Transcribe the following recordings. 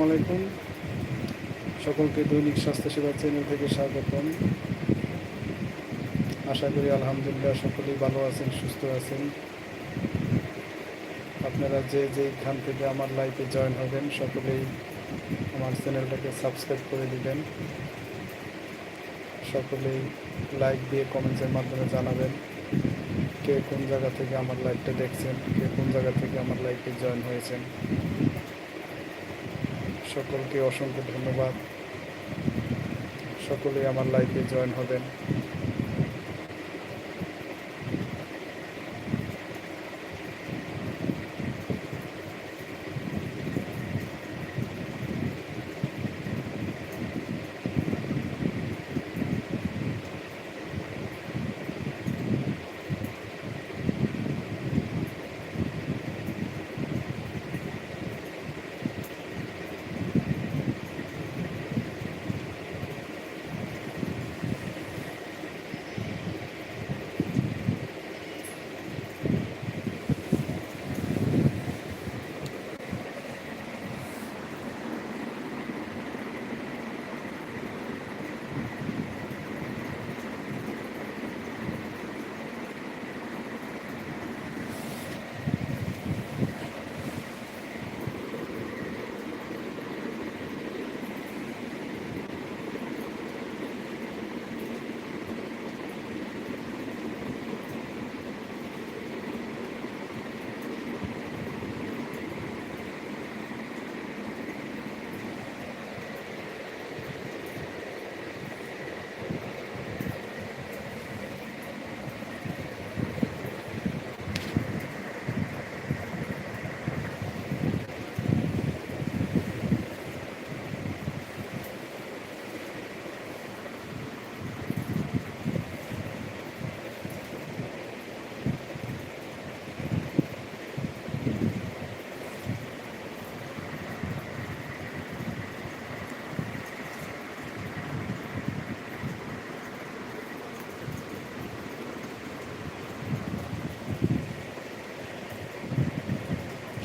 আসসালামু আলাইকুম। সকলকে দৈনিক স্বাস্থ্যসেবা চ্যানেল থেকে স্বাগতম। আশা করি আলহামদুলিল্লাহ সকলেই ভালো আছেন, সুস্থ আছেন। আপনারা যে যেখান থেকে আমার লাইফে জয়েন হবেন, সকলেই আমার চ্যানেলটাকে সাবস্ক্রাইব করে দিবেন। সকলেই লাইক দিয়ে কমেন্টসের মাধ্যমে জানাবেন কে কোন জায়গা থেকে আমার লাইভটা দেখছেন, কে কোন জায়গা থেকে আমার লাইফে জয়েন হয়েছেন। সকলকে অসংখ্য ধন্যবাদ। সকলেই আমার লাইফে জয়েন হবেন।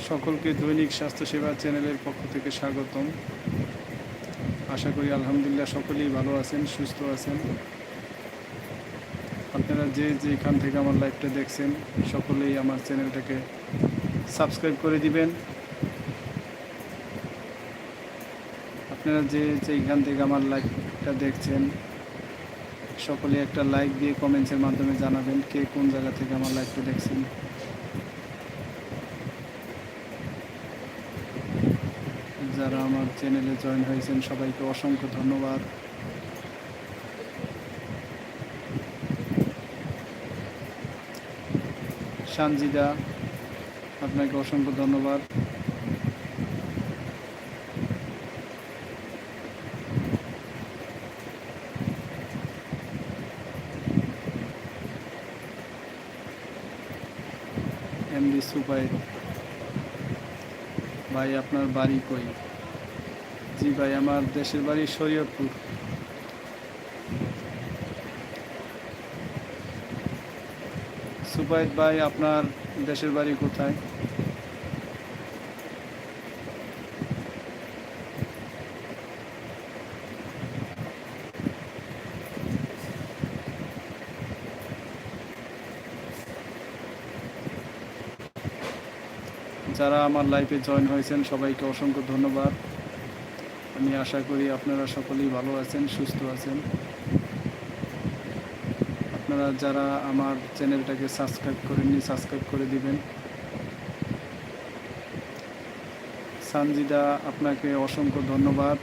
সকলকে দৈনিক স্বাস্থ্যসেবা চ্যানেলের পক্ষ থেকে স্বাগতম। আশা করি আলহামদুলিল্লাহ সকলেই ভালো আছেন, সুস্থ আছেন। আপনারা যে যেখান থেকে আমার লাইভটা দেখছেন, সকলেই আমার চ্যানেলটাকে সাবস্ক্রাইব করে দিবেন। আপনারা যে যেখান থেকে আমার লাইভটা দেখছেন সকলে একটা লাইক দিয়ে কমেন্টসের মাধ্যমে জানাবেন কে কোন জায়গা থেকে আমার লাইভটা দেখছেন। যারা আমার চ্যানেলে জয়েন হয়েছেন, সবাইকে অসংখ্য ধন্যবাদ। সানজিদা, আপনাকে অসংখ্য ধন্যবাদ। এমডি সুপাই ভাই, আপনার বাড়ি কই? জি ভাই, আমার দেশের বাড়ি শরীয়তপুর। সুবাইদ ভাই, আপনার দেশের বাড়ি কোথায়? যারা আমার লাইফে জয়েন হয়েছেন, সবাইকে অসংখ্য ধন্যবাদ। আমি আশা করি আপনারা সকলেই ভালো আছেন, সুস্থ আছেন। আপনারা যারা আমার চ্যানেলটাকে সাবস্ক্রাইব করেননি, সাবস্ক্রাইব করে দিবেন। সানজিদা, আপনাকে অসংখ্য ধন্যবাদ।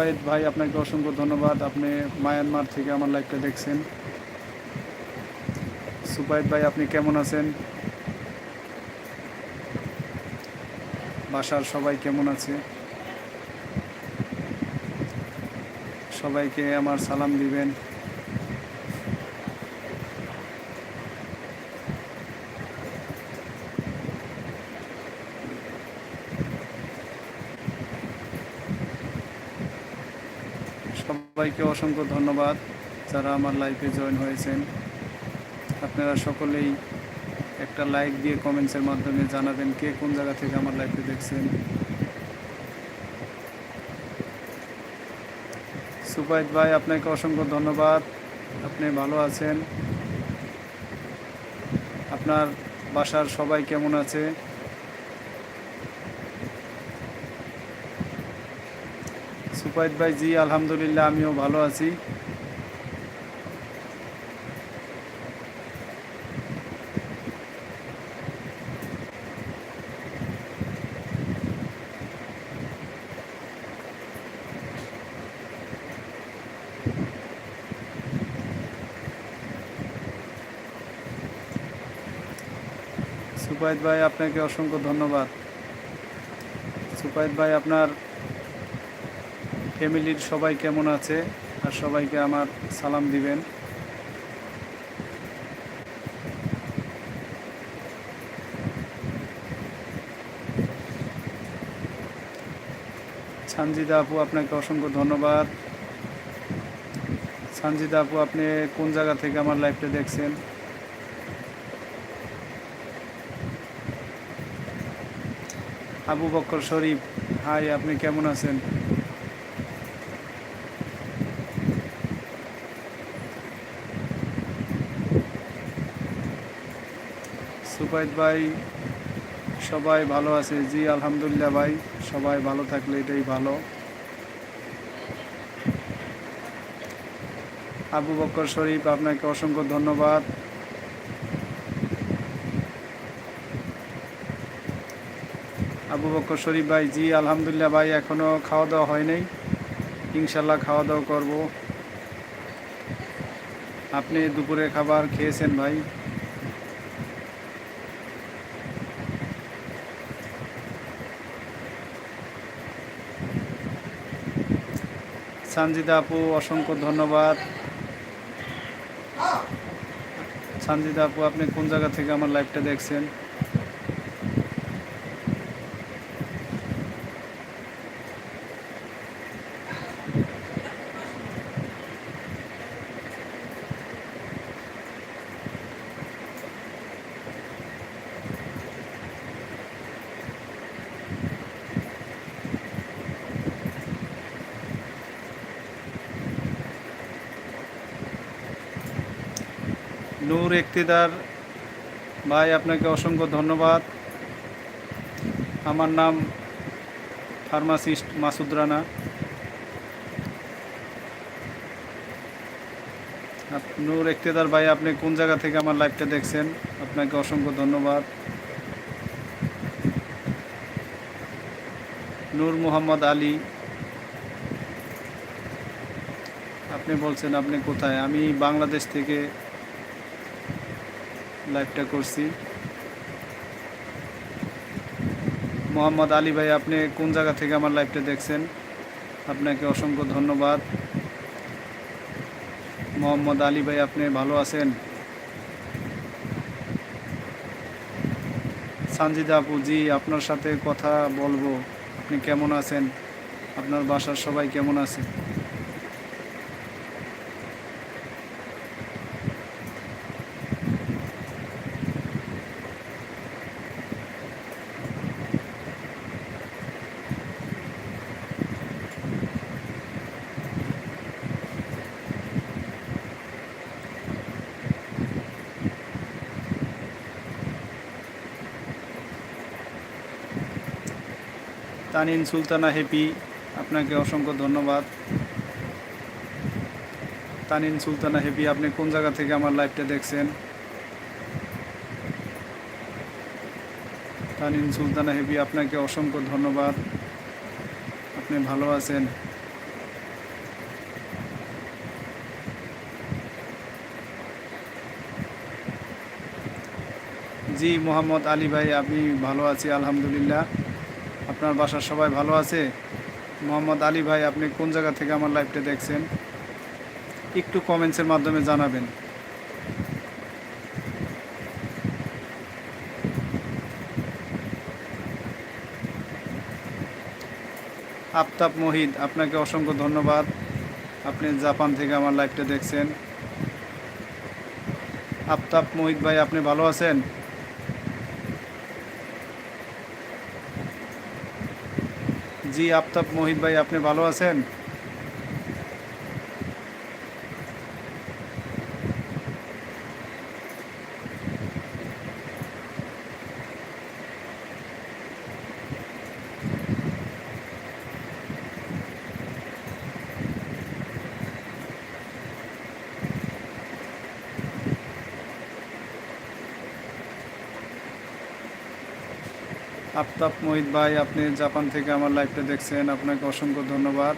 সুপাইদ ভাই, আপনাকে অসংখ্য ধন্যবাদ। আপনি মায়ানমার থেকে আমার লাইভটা দেখছেন। সুপাইদ ভাই, আপনি কেমন আছেন? বাসার সবাই কেমন আছে? সবাইকে আমার সালাম দিবেন। সবাইকে অসংখ্য ধন্যবাদ যারা আমার লাইফে জয়েন হয়েছেন। আপনারা সকলেই একটা লাইক দিয়ে কমেন্টসের মাধ্যমে জানাবেন কে কোন জায়গা থেকে আমার লাইফে দেখছেন। সুপাইত ভাই, আপনাকে অসংখ্য ধন্যবাদ। আপনি ভালো আছেন। আপনার বাসার সবাই কেমন আছে? সুপাইত ভাই, জি, আলহামদুলিল্লাহ, আমিও ভালো আছি। সুপাইত ভাই, আপনাকে অসংখ্য ধন্যবাদ। সুপাইত ভাই, আপনার ফ্যামিলির সবাই কেমন আছে? আর সবাইকে আমার সালাম দিবেন। সানজিদা আপু, আপনাকে অসংখ্য ধন্যবাদ। সানজিদা আপু, আপনি কোন জায়গা থেকে আমার লাইফটা দেখছেন? আবু বক্কর শরীফ, হাই, আপনি কেমন আছেন? সুপাইত ভাই, সবাই ভালো আছে? জি, আলহামদুলিল্লাহ ভাই, সবাই ভালো থাকলে এটাই ভালো। আবু বক্কর শরীফ, আপনাকে অসংখ্য ধন্যবাদ। আবু বক্কর শরীফ ভাই, জি, আলহামদুলিল্লাহ ভাই এখনও খাওয়া দাওয়া হয় নাই। ইনশাল্লাহ খাওয়া দাওয়া করব। আপনি দুপুরে খাবার খেয়েছেন ভাই? সানজিদা আপু অসংখ্য ধন্যবাদ। সানজিদা আপু আপনি কোন জায়গা থেকে আমার লাইভটা দেখছেন? নূর একতিদার ভাই, আপনাকে অসংখ্য ধন্যবাদ। আমার নাম ফার্মাসিস্ট মাসুদ রানা। নূর একতেদার ভাই, আপনি কোন জায়গা থেকে আমার লাইভটা দেখছেন? আপনাকে অসংখ্য ধন্যবাদ। নূর মোহাম্মদ আলী, আপনি বলছেন আপনি কোথায়? আমি বাংলাদেশ থেকে লাইভটা করছি। মোহাম্মদ আলী ভাই, আপনি কোন জায়গা থেকে আমার লাইভটা দেখছেন? আপনাকে অসংখ্য ধন্যবাদ। মোহাম্মদ আলী ভাই, আপনি ভালো আছেন? সানজিদা আপু, জি, আপনার সাথে কথা বলব। আপনি কেমন আছেন? আপনার বাসার সবাই কেমন আছে? তানিন সুলতানা হেপি, আপনাকে অসংখ্য ধন্যবাদ। তানিন সুলতানা হেপি, আপনি কোন জায়গা থেকে আমার লাইভটা দেখছেন? তানিন সুলতানা হেপি, আপনাকে অসংখ্য ধন্যবাদ। আপনি ভালো আছেন। জি, মোহাম্মদ আলী ভাই, আমি ভালো আছি, আলহামদুলিল্লাহ। আপনার বাসার সবাই ভালো আছে? মোহাম্মদ আলী ভাই, আপনি কোন জায়গা থেকে আমার লাইভটা দেখছেন? একটু কমেন্টসের মাধ্যমে জানাবেন। আফতাব মহিদ, আপনাকে অসংখ্য ধন্যবাদ। আপনি জাপান থেকে আমার লাইভটা দেখছেন। আফতাব মোহিত ভাই, আপনি ভালো আছেন? জি আফতাব মোহিত ভাই আপনি ভালো আছেন? আফতাব মোহিত ভাই, আপনি জাপান থেকে আমার লাইভটা দেখছেন। আপনাকে অসংখ্য ধন্যবাদ।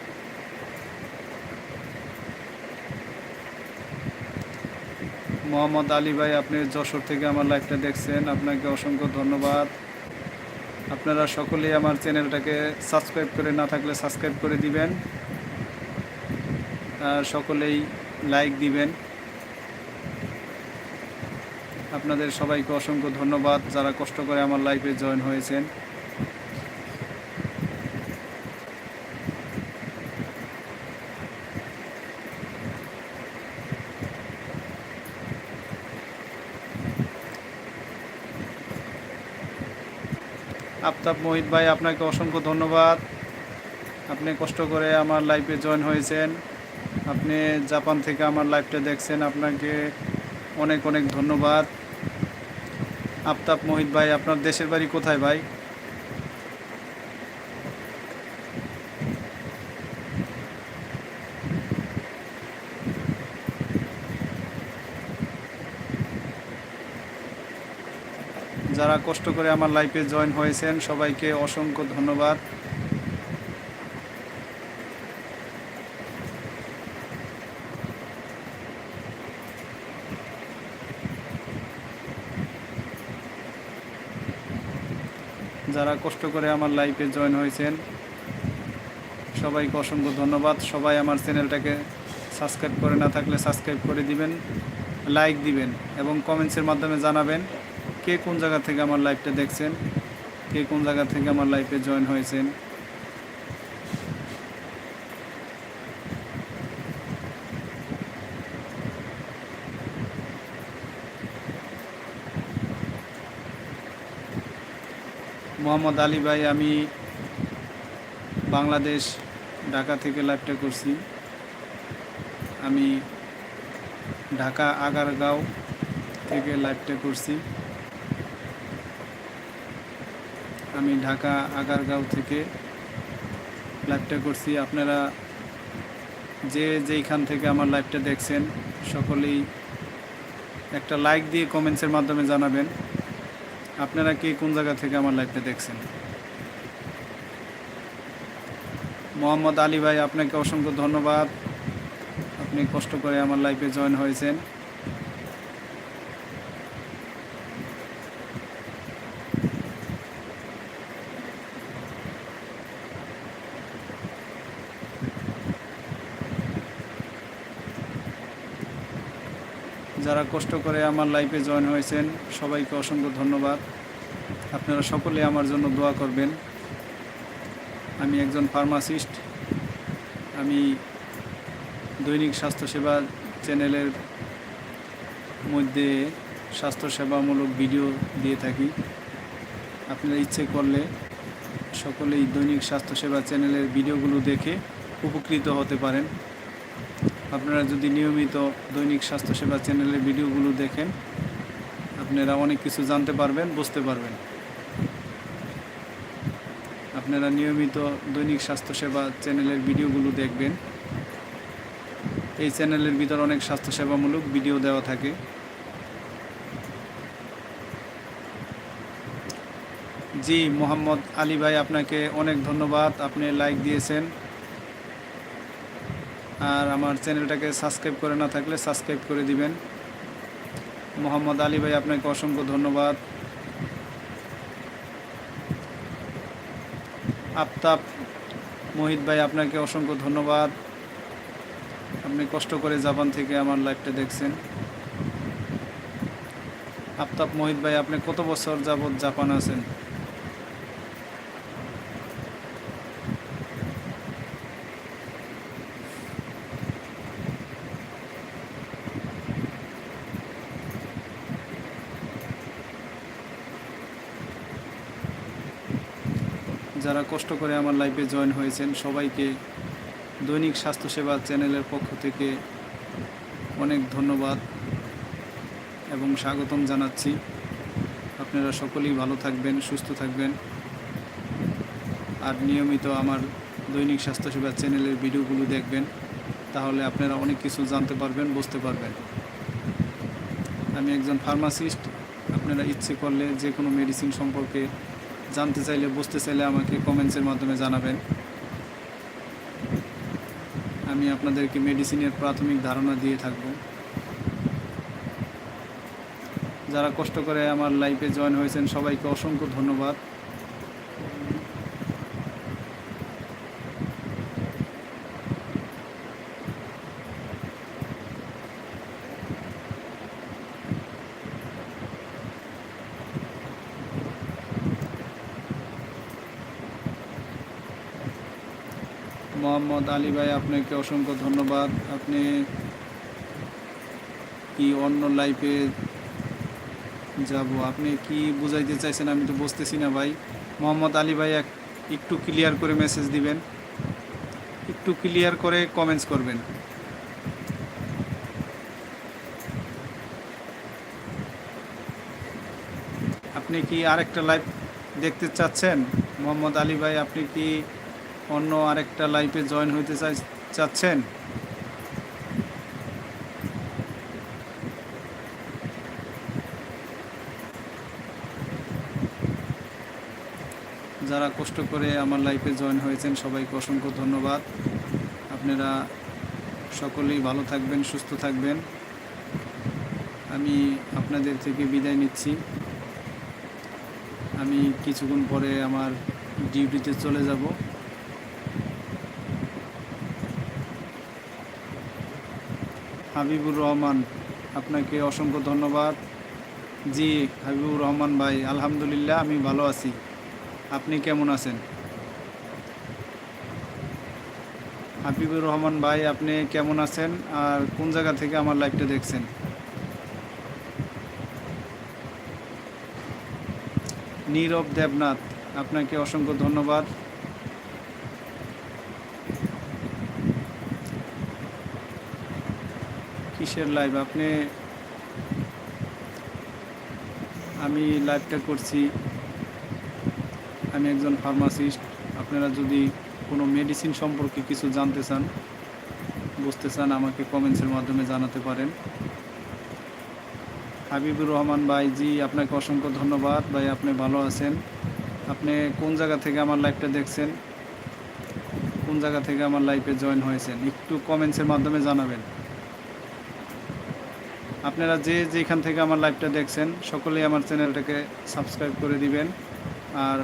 মোহাম্মদ আলী ভাই, আপনি যশোর থেকে আমার লাইভটা দেখছেন। আপনাকে অসংখ্য ধন্যবাদ। আপনারা সকলেই আমার চ্যানেলটাকে সাবস্ক্রাইব করে না থাকলে সাবস্ক্রাইব করে দিবেন। আর সকলেই লাইক দিবেন। আপনাদের সবাইকে অসংখ্য ধন্যবাদ যারা কষ্ট করে আমার লাইফে জয়েন হয়েছেন। আফতাব মোহিত ভাই, আপনাকে অসংখ্য ধন্যবাদ। আপনি কষ্ট করে আমার লাইফে জয়েন হয়েছেন। আপনি জাপান থেকে আমার লাইফটা দেখছেন। আপনাকে অনেক অনেক ধন্যবাদ। আফতাব, মোহিত ভাই, আপনার দেশের বাড়ি কোথায় ভাই? যারা কষ্ট করে আমার লাইফে জয়েন হয়েছেন, সবাইকে অসংখ্য ধন্যবাদ। যারা কষ্ট করে আমার লাইফে জয়েন হয়েছেন, সবাইকে অসংখ্য ধন্যবাদ। সবাই আমার চ্যানেলটাকে সাবস্ক্রাইব করে না থাকলে সাবস্ক্রাইব করে দিবেন, লাইক দিবেন এবং কমেন্টসের মাধ্যমে জানাবেন কে কোন জায়গা থেকে আমার লাইফটা দেখছেন, কে কোন জায়গা থেকে আমার লাইফে জয়েন হয়েছেন। মোহাম্মদ আলী ভাই, আমি বাংলাদেশ ঢাকা থেকে লাইভটা করছি। আমি ঢাকা আগারগাঁও থেকে লাইভটা করছি। আমি ঢাকা আগারগাঁও থেকে লাইভটা করছি। আপনারা যে যেইখান থেকে আমার লাইভটা দেখছেন, সকলেই একটা লাইক দিয়ে কমেন্টসের মাধ্যমে জানাবেন। আপনারা কে কোন জায়গা থেকে আমার লাইভটা দেখছেন? মোহাম্মদ আলী ভাই, আপনাকে অসংখ্য ধন্যবাদ। আপনি কষ্ট করে আমার লাইফে জয়েন হয়েছেন। যারা কষ্ট করে আমার লাইফে জয়েন হয়েছেন, সবাইকে অসংখ্য ধন্যবাদ। আপনারা সকলে আমার জন্য দোয়া করবেন। আমি একজন ফার্মাসিস্ট আমি দৈনিক স্বাস্থ্যসেবা চ্যানেলের মধ্যে স্বাস্থ্যসেবামূলক ভিডিও দিয়ে থাকি। আপনারা ইচ্ছে করলে সকলেই দৈনিক স্বাস্থ্যসেবা চ্যানেলের ভিডিওগুলো দেখে উপকৃত হতে পারেন। আপনারা যদি নিয়মিত দৈনিক স্বাস্থ্যসেবা চ্যানেলের ভিডিওগুলো দেখেন, আপনারা অনেক কিছু জানতে পারবেন, বুঝতে পারবেন। আপনারা নিয়মিত দৈনিক স্বাস্থ্যসেবা চ্যানেলের ভিডিওগুলো দেখবেন। এই চ্যানেলের ভিতর অনেক স্বাস্থ্যসেবামূলক ভিডিও দেওয়া থাকে। জি, মোহাম্মদ আলী ভাই, আপনাকে অনেক ধন্যবাদ। আপনি লাইক দিয়েছেন। আর আমার চ্যানেলটাকে সাবস্ক্রাইব করে না থাকলে সাবস্ক্রাইব করে দিবেন। মোহাম্মদ আলী ভাই, আপনাকে অসংখ্য ধন্যবাদ। আফতাব মোহিত ভাই, আপনাকে অসংখ্য ধন্যবাদ। আপনি কষ্ট করে জাপান থেকে আমার লাইভটা দেখছেন। আফতাব মোহিত ভাই, আপনি কত বছর যাবৎ জাপান আছেন? যারা কষ্ট করে আমার লাইফে জয়েন হয়েছেন, সবাইকে দৈনিক স্বাস্থ্যসেবা চ্যানেলের পক্ষ থেকে অনেক ধন্যবাদ এবং স্বাগতম জানাচ্ছি। আপনারা সকলেই ভালো থাকবেন, সুস্থ থাকবেন। আর নিয়মিত আমার দৈনিক স্বাস্থ্যসেবা চ্যানেলের ভিডিওগুলো দেখবেন, তাহলে আপনারা অনেক কিছু জানতে পারবেন, বুঝতে পারবেন। আমি একজন ফার্মাসিস্ট, আপনারা ইচ্ছে করলে যে কোনো মেডিসিন সম্পর্কে জানতে চাইলে, বুঝতে চাইলে আমাকে কমেন্টসের মাধ্যমে জানাবেন। আমি আপনাদেরকে মেডিসিনের প্রাথমিক ধারণা দিয়ে থাকব। যারা কষ্ট করে আমার লাইফে জয়েন হয়েছেন, সবাইকে অসংখ্য ধন্যবাদ মোহাম্মদ আলী ভাই, আপনাকে অসংখ্য ধন্যবাদ। আপনি কি অন্য লাইফে যাব? আপনি কি বুঝাইতে চাইছেন আমি তো বুঝতেছি না ভাই। মোহাম্মদ আলী ভাই একটু ক্লিয়ার করে মেসেজ দিবেন। একটু ক্লিয়ার করে কমেন্টস করবেন। আপনি কি আরেকটা লাইভ দেখতে চাচ্ছেন? মোহাম্মদ আলী ভাই, আপনি কি অন্য আরেকটা লাইফে জয়েন হইতে চাই, চাচ্ছেন? যারা কষ্ট করে আমার লাইফে জয়েন হয়েছেন, সবাইকে অসংখ্য ধন্যবাদ। আপনারা সকলেই ভালো থাকবেন, সুস্থ থাকবেন। আমি আপনাদের থেকে বিদায় নিচ্ছি। আমি কিছুক্ষণ পরে আমার ডিউটিতে চলে যাব। হাবিবুর রহমান, আপনাকে অসংখ্য ধন্যবাদ। জি, হাবিবুর রহমান ভাই, আলহামদুলিল্লাহ, আমি ভালো আছি। আপনি কেমন আছেন? হাবিবুর রহমান ভাই, আপনি কেমন আছেন? আর কোন জায়গা থেকে আমার লাইভটা দেখছেন? নীরব দেবনাথ, আপনাকে অসংখ্য ধন্যবাদ। কিসের লাইভ আপনি, আমি লাইভটা করছি। আমি একজন ফার্মাসিস্ট আপনারা যদি কোনো মেডিসিন সম্পর্কে কিছু জানতে চান, বুঝতে চান, আমাকে কমেন্টসের মাধ্যমে জানাতে পারেন। হাবিবুর রহমান ভাই, জি, আপনাকে অসংখ্য ধন্যবাদ। ভাই, আপনি ভালো আছেন। আপনি কোন জায়গা থেকে আমার লাইভটা দেখছেন? কোন জায়গা থেকে আমার লাইফে জয়েন হয়েছেন? একটু কমেন্টসের মাধ্যমে জানাবেন। আপনারা যে যেখান থেকে আমার লাইভটা দেখছেন, সকলেই আমার চ্যানেলটাকে সাবস্ক্রাইব করে দিবেন। আর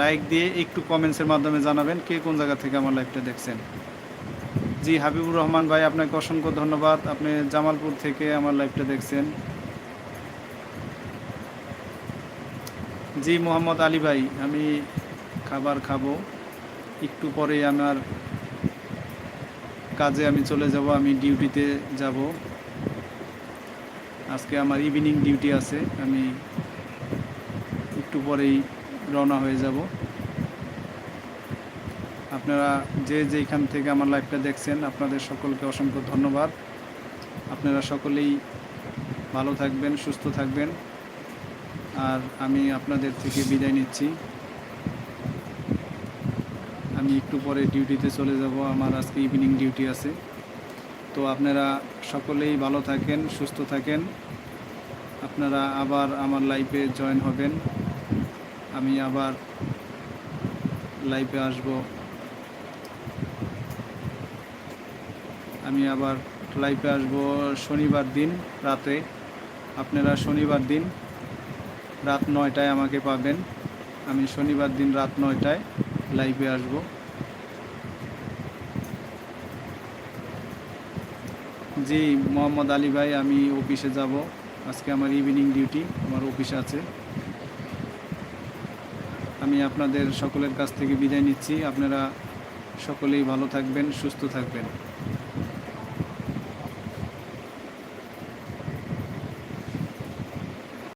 লাইক দিয়ে একটু কমেন্টসের মাধ্যমে জানাবেন কে কোন জায়গা থেকে আমার লাইভটা দেখছেন। জি, হাবিবুর রহমান ভাই, আপনাকে অসংখ্য ধন্যবাদ। আপনি জামালপুর থেকে আমার লাইভটা দেখছেন। জি, মোহাম্মদ আলী ভাই, আমি খাবার খাব। একটু পরে আমার কাজে আমি চলে যাব, আমি ডিউটিতে যাব। আজকে আমার ইভিনিং ডিউটি আছে, আমি একটু পরেই রওনা হয়ে যাব। আপনারা যে যেখান থেকে আমার লাইভটা দেখছেন, আপনাদের সকলকে অসংখ্য ধন্যবাদ। আপনারা সকলেই ভালো থাকবেন, সুস্থ থাকবেন। আর আমি আপনাদের থেকে বিদায় নিচ্ছি। আমি একটু পরে ডিউটিতে চলে যাব, আমার আজকে ইভিনিং ডিউটি আছে। তো আপনারা সকলেই ভালো থাকেন, সুস্থ থাকেন। আপনারা আবার আমার লাইফে জয়েন হবেন। আমি আবার লাইফে আসব। আমি আবার লাইফে আসব শনিবার দিন রাতে। আপনারা শনিবার দিন রাত নয়টায় আমাকে পাবেন। আমি শনিবার দিন রাত নয়টায় লাইভে আসব। জি, মোহাম্মদ আলী ভাই, আমি অফিসে যাব। আজকে আমার ইভিনিং ডিউটি আমার অফিস আছে। আমি আপনাদের সকলের কাছ থেকে বিদায় নিচ্ছি। আপনারা সকলেই ভালো থাকবেন, সুস্থ থাকবেন।